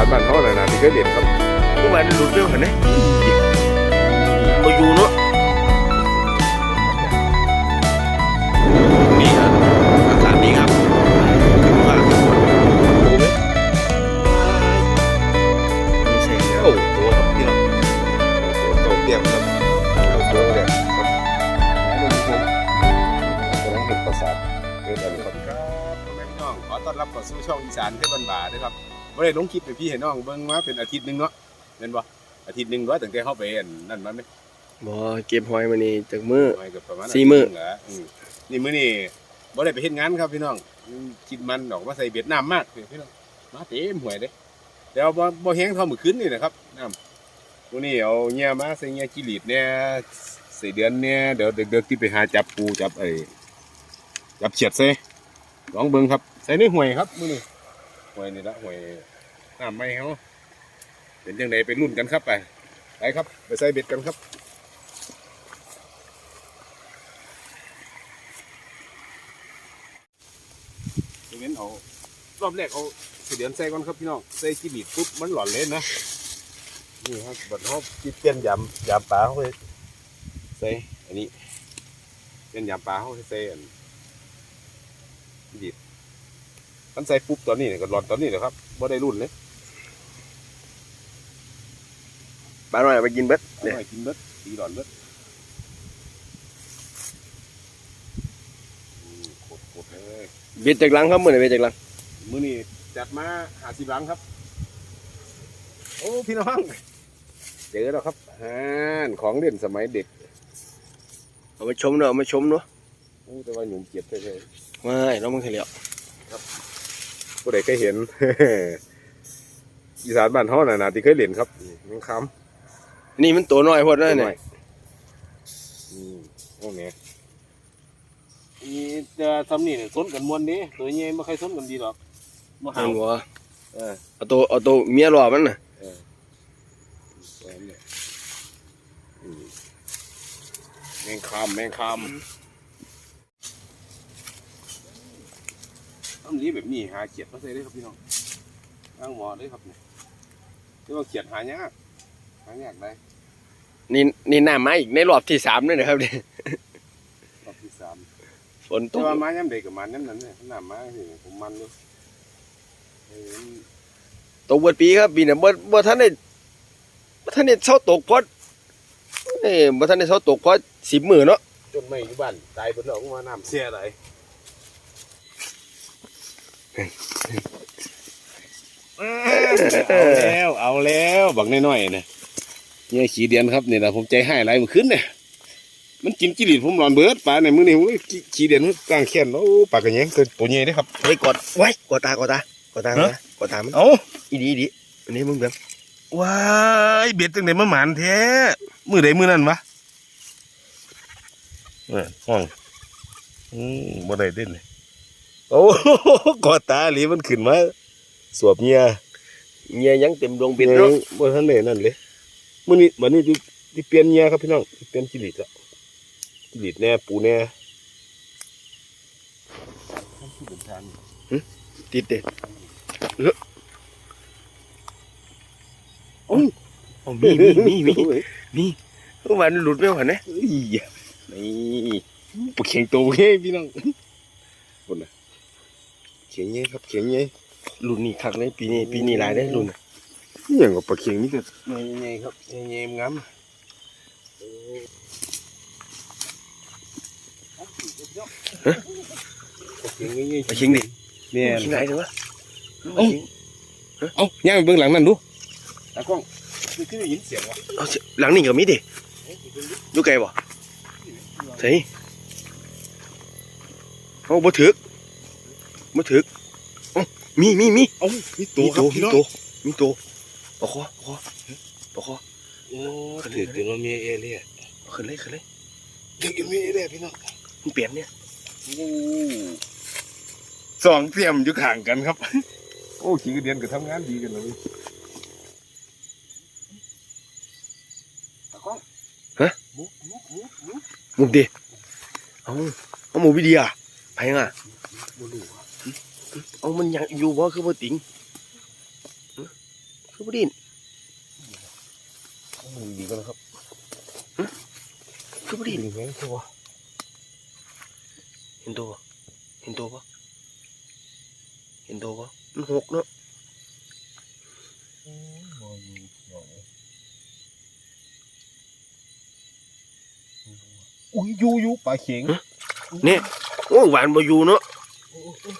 านบ้านเฮาน่ะนะที่เคยเล่นครับเมื่อวานหลุดเรื่องกันนะมาอยู่เนาะนี่ครับอากาศดีครับขึ้นมาขึ้นบนโอ้ไหมมีใส่เสื้อโอ้ตัวครับพี่น้องโอ้โหโตเตี้ยมครับเอาตัวเลยครับนี่มันผมกำลังเห็นประสาทเกิดอะไรครับครับพ่อแม่พี่น้องขอต้อนรับเข้าสู่ช่องอีสานเทพบันบาด้วยครับ บ่ได้ลงคลิปให้พี่ให้น้องเบิ่งมาเป็นอาทิตย์หนึงเนาะแม่นบ่อาทิตย์หนึงว่าตั้งแต่เฮาไปอันนั่นมาไหมบ่เก็บหอยมานี่จากมือไว้กับประมาณสี่มื้อเหรออืมนี่มื้อนี้บ่ได้ไปเฮ็ดงานครับพี่น้องอืมกินมันดอกว่าใส่เบ็ดน้ำมากเลยพี่น้องมาเต็มห่วยเด้แต่ว่าบ่บ่แห้งเท่ามื้อคืนนี่นะครับน้ำมื้อนี้เอาเหยื่อมาใส่เหยื่อจิลีดเนี่ยใส่เดือนเนี่ยเดี๋ยวเด็กๆที่ไปหาจับปูจับไอ้จับเฉียดใส่ลองเบิ่งครับใส่ในห่วยครับมื้อนี้ห่ วยนี่ละห่วยน้ำไม่เฮาเป็นจังไดไปรุ่นกันครับไปไปครับ ไปใส่เบ็ดกันครับดังนั้นเอารอบแรกเอาสีเดือนใส่ก่อนครับพี่น้องใส่จีบีดปุ๊บมันหลอนเลยนนะนี่ครับบัดเขาจิเปลี่ยนยำยำปลาเขาไปใส่อันนี้เป็นยำปลาเขาใส่อันจีบี มันใส่ปุ๊บตอนนี้เนี่ยก็หลอนตอนนี้เลยครับบ่ได้รุ่นเลยบ้านหน่อยไปกินเบ็ดเอาไปกินเบิดตีหลอนเบิดอืมโคตรๆเลย เบ็ดจากหลังครับมื้อนี้เบ็ดจากหลังมื้อนี้จัดมาหาสิบหลังครับ โอ้พี่น้องเจอแล้วครับฮ่านของเล่นสมัยเด็กเอามาชมเนาะเอามาชมเนาะโอ้แต่ว่าหนุ่มเกียดใช่ไม่เรามึงเคยเลี้ยวๆ ผู้ใดเคยเห็นอีสานบ้านเฮาน่ะนะที่เคยเล่นครับมังคำนี่มันตัวน้อยพอดนะเนี่ยอืมโอ้เนี่ยนี่จะทำนี่เนี่ยสนกันมวนนี้ตัวนี้ไม่เคยสนกันดีหรอกมาหัหานหัวเออเอาตัวเอาตัวเมียรอมันน่ะเออตัวนี้อืมแมงคามแมงคา ต้นนี้แบบนี้หาเขียดมาใส่ได้ครับพี่น้องนั่งหมอได้ครับเนี่ยที่ว่าเขียดหายากหายากได้นี่นี่หน้ามาอีกในรอบที่สามเลยนะครับเนี่ยรอบที่สามฝนตแต่กว่ามาย้ำเด็กกับมันย้ำนั้นเนี่ยหน้ามาสิผมมันเลยเออตกเบิดปีครับปีน่ะบ่บ่ทันได้บ่ทันได้เช้าตกเพราะเอ้บ่ทันได้เช้าตกเพราะสิบมื้อเนาะจนไม่อยู่บ้านตายบนหลงมาน้ำเสียอะไร เอาแล้วเอาแล้วบักน้อยๆเนี่ยเนี่ยขี่เดียนครับเนี่ยนะผมใจให้ไรมันขึ้นเนี่ยมันกินกิริตผมหลอนเบิดปลาในมือนี่โอ้ยขี้ขี่เดียนมันกลางแขนโอ้ปลากระแยงตัวตัวใหญ่เด้ครับเฮ้ยกดไว้กดตากดตากดตาฮะนะกดตามันเอ้าอีดีอีดีอันนี้มึงเบิ่งว้ายเบ็ดจังไดมาหมานแท้มือใดมือนั่นวะเออห้องอืมบ่ได้เด่นเลย โอ้โหกอดตาหลีมันขึ้นมาสวบเงียเมียยังเต็มดวงบิเป็นนเนาะบ่ทันได้นั่นเลยมื้อนี้บัดนี้ที่ที่เปลี่ยนเงียครับพี่น้องที่เปลี่ยนจิลิตแล้วจิลิตแน่ปูแน่ติดเด้โอ้ยอ๋อมีมีมีมีโอ้ยเมื่อวานหลุดไปก่อนนะเอ้ยนี่ปลาเข็งโตเฮ้พี่น้องคนน่ะ เข็งเงี้ยครับเข็งเงี้ยรุ่นนี้คักเลยปีนี้ปีนี้หลายได้อรุ่นน่ะนี่อย่างกับปลาเข็งนี่ก็ใหญ่ๆครับใหญ่ๆงามปลาเข็งใหญ่ไปชิงดิๆเนี่ยชิงไหนเถอะวะเอ้าเอ้าย่างไปเบื้องหลังนั่นดูตากล้องคือคือได้ยินเสียงวะเอาสิหลังนี่ก็มีดิอยู่ไกลบ่ใช่เอาบ่ถึ กบ่ถึกเอ้ามีมีมีเอ้ามีตัวครับพี่มีน้องตัวมีตัวปะคอปะคอปะคอโอ้ถือตัวมันมีเอเลี่ยเอาขึ้นเลยขึ้นเลยถือตัวมีเอเลี่ยพี่น้องมันเปลี่ยนเนี่ยโอ้สองเตรียมอยู่ข้างกันครับ โอ้ขี่กระเดียนก็ทำงานดีกันเลยตากล้องมุกมุกมุกมุกมุมดิเอาเอาหมูวิดีอะไปยังอะบ่รู้อะ เอามันยังอยู่บ่คือบ่ติงบ่ดิ้นมึงดีกันครับคือบ่ดิ้นดีแม่งตัวเห็นตัวบ่เห็นตัวบ่เห็นตัวบ่มันหกเนาะอุ้ยยูยูปลาเข็งเนี่ยโอ้ยหวานบ่อยู่เนาะ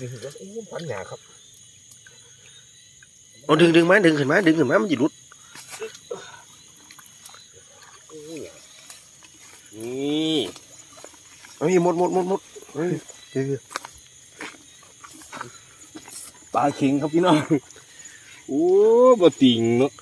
ดึงกันโอ้ปัญญาครับเอาดึงดึงมดึงขึ้นไมดึงขึ้นมามันสิหลุดนี่เอาอีหมดหมดหมดหมดปลาเข็งครับพี่น้องโอ้บ่ติงเนาะ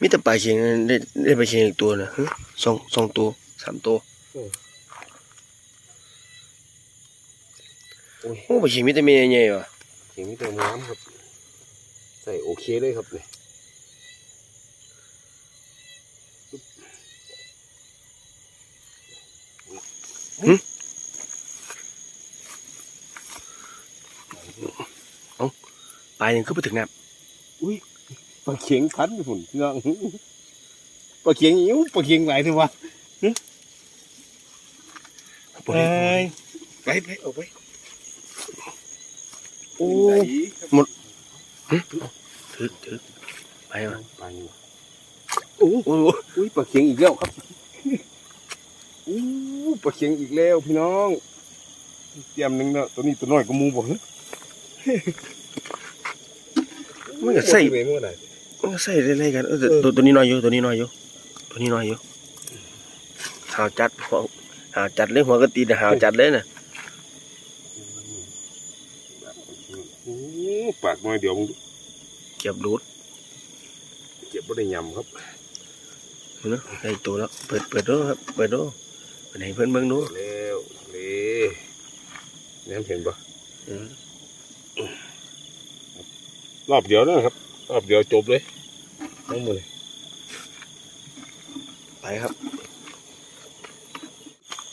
มีแต่ปลาเชียงได้ได้ปลาเชียงอีกตัวนะสองสองตัวสามตัว โอ้ปลาเชียงมีแต่เมียใหญ่ๆว่ะเข็งมีแต่น้ำครับ ใส่โอเคเลยครับเนี่ยปลายังขึ้นไปถึงน้ปลาเข็งพันไปฝุ่นพี่น้องปลาเข็งอิ้วปลาเข็งไหลที่วะำไปไปไปเอาไปโอ้หมดถือถือไปมาไปโอ้โอ้โหอุ้ยปลาเข็งอีกแล้วครับอู้ปลาเข็งอีกแล้วพี่น้อง เตรียมหนึ่งเนาะตัวนี้ตัวน้อยก็มูบอกเฮ้ยมันก็ใส่ไปเมื่อไหร่มันก็ใส่ได้ๆกันเออแต่ตัวตัวนี้น้อยอยู่ตัวนี้น้อยอยู่ตัวนี้น้อยอยู่หาวจัดหัวหาวจัดเลยหัวกระตีนหาวจัดเลยน่ะ อู้ปาก น้อยเดี๋ยวมึงเก็บรูดเก็บบ่ได้ยำครับเนาะได้อีกตัวแล้วเปิดเปิดดูครับเปิดดูเปิดให้เพื่อนเบิ่งดูแล้วเลยแน้ำเห็นปะอืมรอบเดียวนะครับ รอบเดียวจบเลยทั้งหมดเลยไปครับ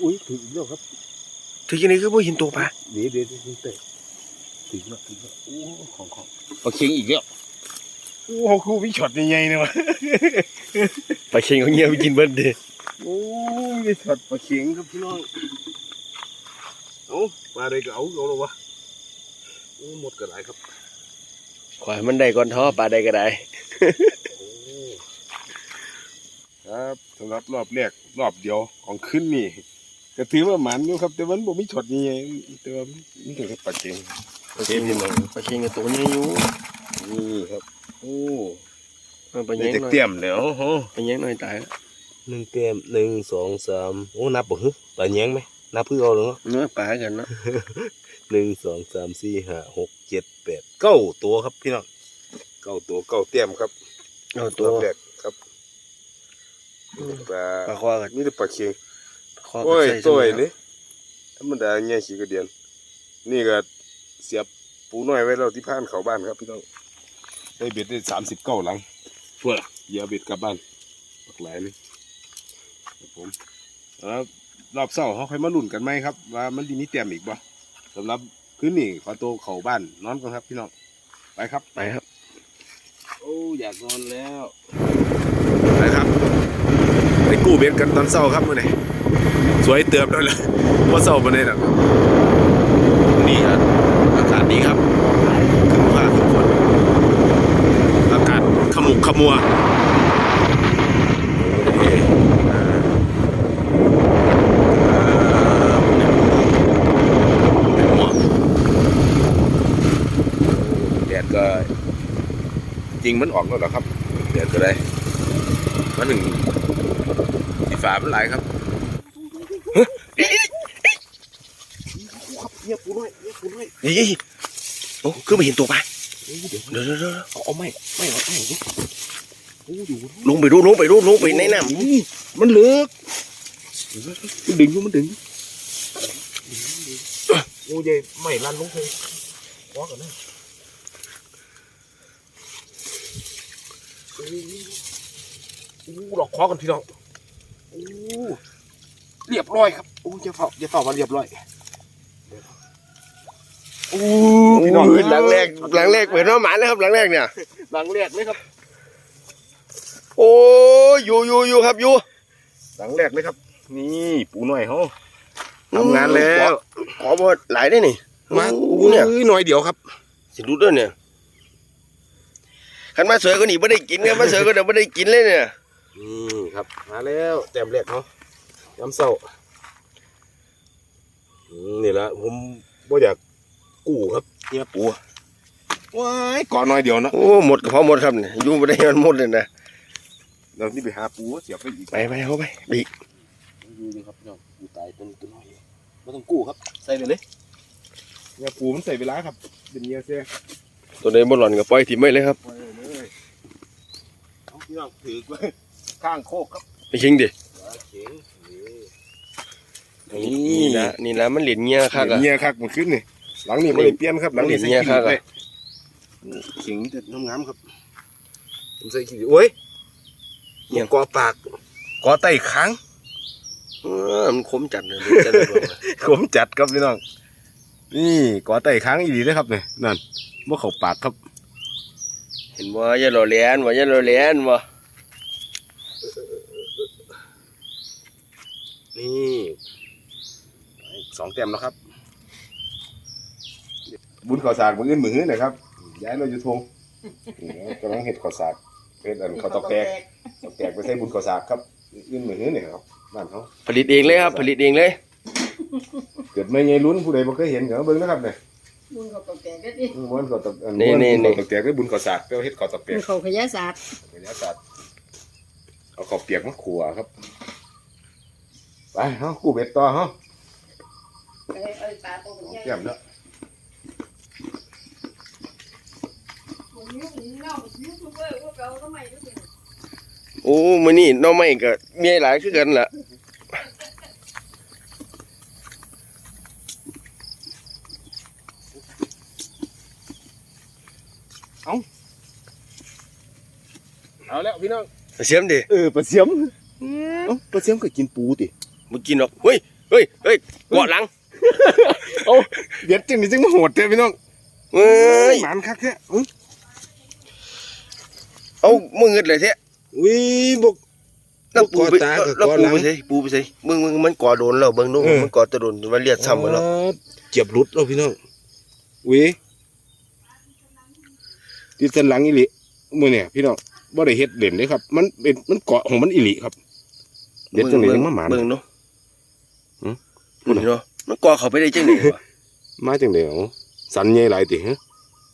อุ้ยถึงแล้วครับถึงยังไงคือบ่เห็นตัวปลาเดี๋ยวเดี๋ยวเดี๋ยวเตะ ถึงแล้วถึงแล้วโอ้ของของปลาเค็งอีกแล้วโอ้เขาคู่วิช็อตใหญ่ๆเนี่ยวะปลาเค็งเขาเงียบไปกินเบิดเด้โอ้ยได้ช็อตปลาเค็งครับพี่น้องเอาปลาอะไรก็เอาเอาแล้ววะโอ้หมดกระไรครับขวายมันได้ก่อนท้อปลาได้ก็ได้โอ้ครับสำหรับรอบแรกรอบเดียวของขึ้นนี่ก็ถือว่าหมันอยู่ครับ แต่มันบ่มีช็อตใหญ่ๆแต่ว่ามีแต่ปลาเค็ง ปลาเค็งนี่มันปลาเค็งกับตัวนี้อยู่นี่ครับโอ้มันปลาได้แยงจะหน่อยเตรียมแล้วโอ้ปลาแยงหน่อยตายแล้วหนึ่งเต็มหนึ่งสองสามโอ้นับบ่ฮึปลาแยงไหมนับเพื่อเอาเหรอเนื้อปลากันเนาะหนึ่งสองสามสี่ห้าหกเจ็ดแปดเก้าตัวครับพี่น้องเก้าตัวเก้าเต็มครับเอาตัวรอบแรกครับปลาปลาคอกันมีแต่ปลาเค็งปลาคอกัโอ้ยใส่ตัวสไอ้มันี่ธรรมดาเนี่ยขี้กระเดียนนี่ก็ เสียบปูน้อยไว้แล้วที่ผ่านเขาบ้านครับพี่น้องได้เบ็ดได้สามสิบเก้าหลังเพื่อเหยียบเบ็ดกลับบ้านปักหลายนี่ครับผมแล้วรอบเสาร์เขาค่อยมาลุ้นกันไหมครับ ว่ามันดีมีเตรียมอีกบ่สำหรับคืนนี้ขอตัวเข้าบ้านนอนก่อนครับพี่น้องไปครับไปครับ โอ้อยากนอนแล้วไปครับไปกู้เบ็ดกันตอนเช้าครับมื่อไหร่สวยเติมแล้วเลยว่าเช้ามาได้หรอกนี่ครับอากาศ ดีครับขึ้นฟ้าขึ้นฝนอากาศขมุกขมัวเอ้ยอ่าอ่าเป็นหมอกแดดก็ จริงมันออกแล้วเหรอครับเดี๋ยวก็ได้มาหนึ่งสีฟ้ามันหลายครับเงียบปูน้อยเงียบปูน้อยเฮ้ยโอ้คือไม่เห็นตัวปลาเฮ้ยเดี๋ยวเดี๋ยวเดี๋ยวเดี๋ยวเอาเอาไม่ไม่เอาไม่ดิโอ้อยู่ลงไปดูลงไปดูลงไปในน้ำนี่มันเลือกมันดึงอยู่มันดึงโอ้ยยไม่รันลงเลยว้ากันนะโอ้โหหลอกคอกันพี่น้องโอ้เรียบร้อยครับโอ้ยอย่าเฝ้าอย่าเฝ้ามาเรียบร้อย อู้พี่น้อง หลังแรกหลังแรกเปิดมาหมาเลยครับหลังแรกเนี่ย หลังแรกเลยครับโอ้ยอยู่อยู่อยู่ครับอยู่หลังแรกเลยครับ นี่ปูหน่อยเขาทำงานแล้ว ขอบ่หลายได้นี่มาโอ้อู้เนี่ยหน่อยเดียวครับสิดูด้วยเนี่ยคันมาเสือก็หนีไม่ได้กินครับมาเสือก็เดี๋ยวไม่ได้กินเลยเนี่ยนี่ครับ มาแล้วแต้มแรกเขาย้ำเศร้าอืมนี่ละผมบ่อยาก กู้ครับเนี่ยปูว้ายก่อนหน่อยเดียวเนาะโอ้หมดกระเพาะหมดครับเนี่ยอยู่ไม่ได้มันหมดเลยนะเรานี่ไปหาปูเสียบไปอีกไปไปเข้าไปดีอยู่ดีครับน้องปูตายต้นต้นน้อยไม่ต้องกู้ครับใส่เลยเลยเนี่ยปูมันใส่เวลาครับเป็นเงี้ยเสียตัวใดบ่หล่อนก็ปล่อยทิ้งไว้เลยครับปล่อยเลยเอาพี่น้องถือไว้ข้างโคกครับไปชิงดิเข็งนี่นะนี่นะมันเหรียญเงี้ยคักอะเงี้ยคักมันขึ้นนี่ หลังนี้ไม่ได้เปลี่ยนครับ หลังนี้ใส่เงี้ยขี้คักอะไปเข็งจะน้ำงามครับผมใส่ขี้โอ้ยเงี้ยกอปากกอไตค้างเออมันคมจัดเลยจัดเลยบอกว่าผมจัดครับพี่น้องนี่กอไตค้างอีดีเลยครับเนี่ยนั่นว่าเขาปากครับ เห็นว่าอย่าหล่อเลียนว่าอย่าหล่อเลียนว่านี่สองแต้มแล้วครับ บุญข้าวสากมืออื่นมือหื้อนะครับย้ายเราอยู่ทงนี่กำลังเห็ดข้าวสากเป็นอันข้าวตอกแตกตอกแตกไปใส่บุญข้าวสากครับอื่นมือหื้อเนี่ยครับบ้านเขาผลิตเองเลยครับ ผลิตเองเลย เกิดไม่ไงลุ้นผู้ใดบ่เคยเห็นเดี๋ยวเบิ่งนะครับเนี่ยบุญเขาตกแต่ก็ดิม้วนข้าวตอกอันม้วนข้าวตอกแตกด้วยบุญข้าวสากเปรี้ยวเฮ็ดข้าวตอกแตบุกญเขาขยะศาสตร์เดี๋ยวจัดเอาข้าวเปียกมาขัวครับไปเฮากู้เบ็ดต่อเฮา เอ้ยเอ้ยปลาตัวมันใหญ่เตรียมแล้วผมยุ่งเน่ายูทูบเบอร์พวกเราทำไมรู้สึก โอ้มื้อนี้หน้องใหม่ก็มีหลายคือกันล่ะเอาแล้วพี่น้องไปเสียมดิเออปลาเสียมเอ้าปลาเสียมก็กินปูติบ่กินหรอกเฮ้ยเฮ้ยเฮ้ยเกาะหลังเอ้าเบ็ดจังนี่จังมาโหดแท้พี่น้องเฮ้ยหมานคักแท้อุ้ย เอามือเงิดเลยแท้อุ้ยบกแล้วปูไปกอตากับแล้วกอปูหลังไปใส่ปูไปใส่มึงมึงมันก่อโดนแล้วเบิ่งดูเออมันก่อแตะโดนมันเลียดซ้ำหมดแล้วอ๋อเจ็บหลุดแล้วพี่น้องอุ้ยติดสันหลังอีหลิมื้อเนี่ยพี่น้องบ่ได้เฮ็ดเล่นเด้ครับ มันเป็นมันเกาะของมันอีหลิครับเด็ดจังเลยจังมาหมานเบิ่งเนาะหืมพูดเนาะมันก่อเข้าไปได้จังได๋วะมาจังได๋เอาสันใหญ่หลายติฮะ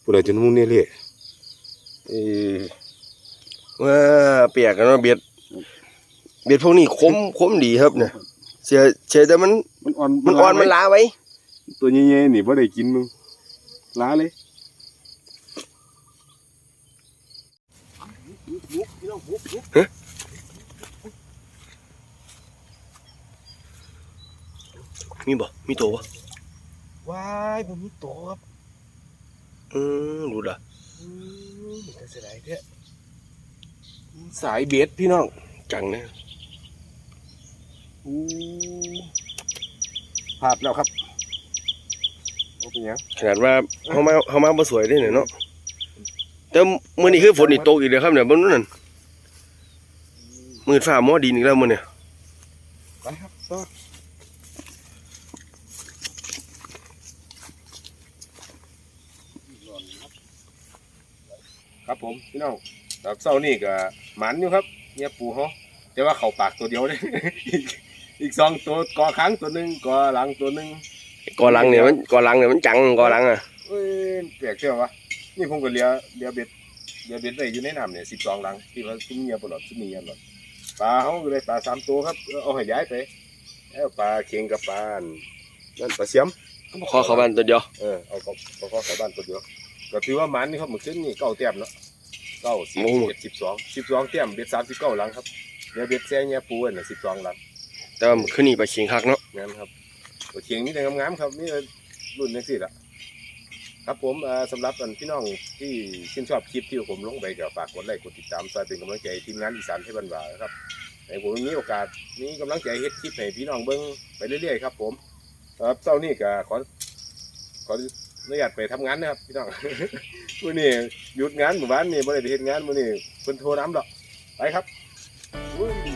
ผู้ใดจนมุงเนี่ยเลยเออ ว่าเปียกกันเนาะเบียด เบียดพวกนี้คมคมดีครับเนี่ยเสียเสียแต่มันมันอ่อนมันอ่อนมันล้าไว้ ตัวใหญ่ๆนี่บ่ได้กินมึงล้าเลยมีบ่ มีตัวบ่ว้ายบ่มีโตครับ อืมรู้ล่ะอืมแต่เสียดายแท้ สายเบ็ดพี่น้องจังนะอู้พลาดแล้วครับเอาเป็นหยังขนาดว่าเฮามาเฮามาบ่สวยเด้เนี่ยเนาะแต่มื้อนี้คือฝนนี่ตกอีกแล้วครับเนี่ยบ่นู้นนั่นมืดฟ้าหมอดินอีกแล้วมื้อเนี่ยไปครับต่อครับผมพี่น้อง แบบเศร้านี่ก็หมันอยู่ครับเนี่ยปูเขาแต่ว่าเขาปากตัวเดียวเลย อีกอีกสองตัวกอค้างตัวหนึ่งกอหลังตัวหนึ่งก่อหลังเนี่ยมันก่อหลังเนี่ยมันจังก่อหลังอะเอ้ยแปลกเชื่อวะนี่ผมก็เลียเลียเบ็ดเลียเบ็ดได้อยู่ในน้ำเนี่ยสิบสองหลังที่ว่าซุ้มเงียบตลอดซุ้มเงียบตลอดปลาเขาก็เลยปลาสามตัวครับเอาให้ย้ายไปแล้วปลาเค็งกับปลาอันนั่นปลาเสียมขอเข้าบ้านตัวเดียวเออเอาก็ก็ก็ใส่บ้านตัวเดียวก็ถือว่ามันนี่ครับเมื่อคืนนี่เก้าแต้มเนาะ เก้าสิบเจ็ดสิบสองสิบสองแต้มเบ็ดสามสิบเก้าหลังครับเดี๋ยวเบ็ดแซ่เงียปูน่ะสิบสองหลังแต่ว่ามื้อคืนนี้ไปชิงคักเนาะงั้นครับตัวเคียงนี่แต่งามๆครับนี่รุ่นนี้สิละครับผมเอ่อสำหรับอันพี่น้องที่ชื่นชอบคลิปที่ผมลงไปก็ฝากกดไลค์กดติดตามซอยเป็นกำลังใจให้ทีมงานอีสานให้บรรดาครับให้ผมมีโอกาสมีกำลังใจเฮ็ดคลิปให้พี่น้องเบิ่งไปเรื่อยๆครับ ผมครับเจ้านี่ก็ขอขอ อนุญาตไปทำงานนะครับพี่น้อง มื้อนี้หยุดงานหมู่บ้านนี่บ่ได้ไปเฮ็ดงานมื้อนี้เพิ่นโทรน้ำดอกไปครับอุ้ย